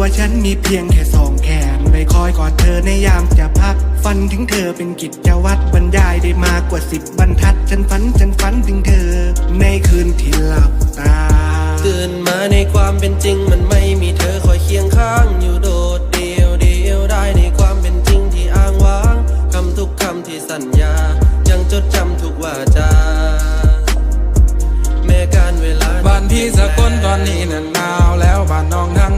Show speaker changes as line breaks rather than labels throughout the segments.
ตัวฉันมีเพียงแค่สองแขนไปคอยกอดเธอในยามจะพัก ฝันถึงเธอเป็นกิจวัตรบรรยายได้มากกว่าสิบบรรทัด ฉันฝันฉันฝันถึงเธอ ในคืนที่หลับตา
ตื่นมาในความเป็นจริงมันไม่มีเธอคอยเคียงข้างอยู่โดดเดียวเดียวได้ในความเป็นจริงที่อ้างว้างคำทุกคำที่สัญญา ยังจดจำทุกวาจาแม้การเวลา
บ้านพี่สกลตอนนี้นั้นหนาวแล้วบ้านน้องทาง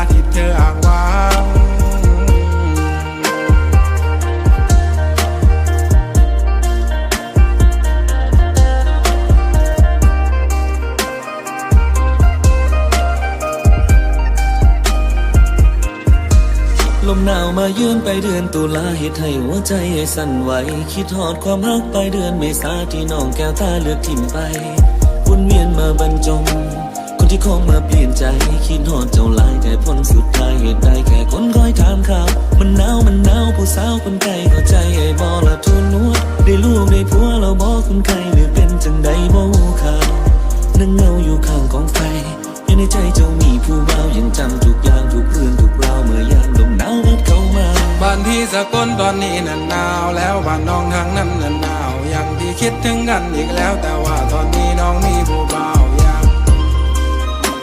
ลมหนาวมาเยือนไปเดือนตุลาเหตุให้หัวใจสั่นไหว คิดหอดความรักไปเดือนเมษาที่น้องแก้วตาเลือกทิมไปวนเวียนมาบรรจง คนที่คงมาเปลี่ยนใจ คิดหอดเจ้าลายแต่ผลสุดท้ายเหตุใดแค่คนคอยถามข่าว มันหนาวมันหนาวผู้สาวคนไกลเข้าใจไอ้บอละทุนนวดได้ลูกได้ผัวเราบอกคนไกล
สกลตอนนี้นั่นหนาวแล้วบ้านน้องทางนั้นนั่นหนาวยังพี่คิดถึงกันอีกแล้ว แต่ว่าตอนนี้น้องมีผู้บ่าวยัง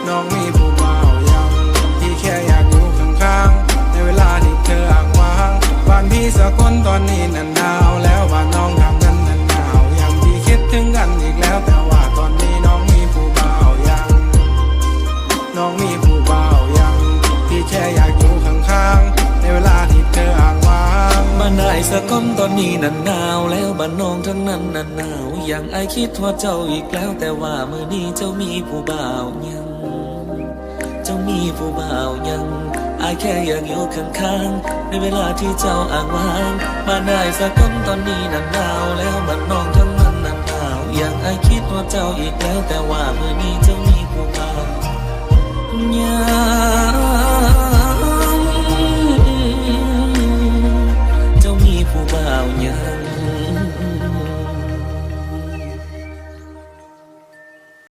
น้องมี สะก้อม
ตอนนี้นั่นหนาวแล้วบ้านน้องทั้งนั้นนั่นหนาวยังไอคิดว่าเจ้าอีกแล้วแต่ว่าเมื่อนี้เจ้ามีผู้บ่าวยัง เจ้ามีผู้บ่าวยังไอแค่อยากอยู่ข้างๆในเวลาที่เจ้าอ้างว้างมาได้สะก้อมตอนนี้นั่นหนาวแล้วบ้านน้องทั้งนั้นนั่นหนาวยังไอคิดว่าเจ้าอีกแล้วแต่ว่าเมื่อนี้เจ้ามีผู้บ่าวยัง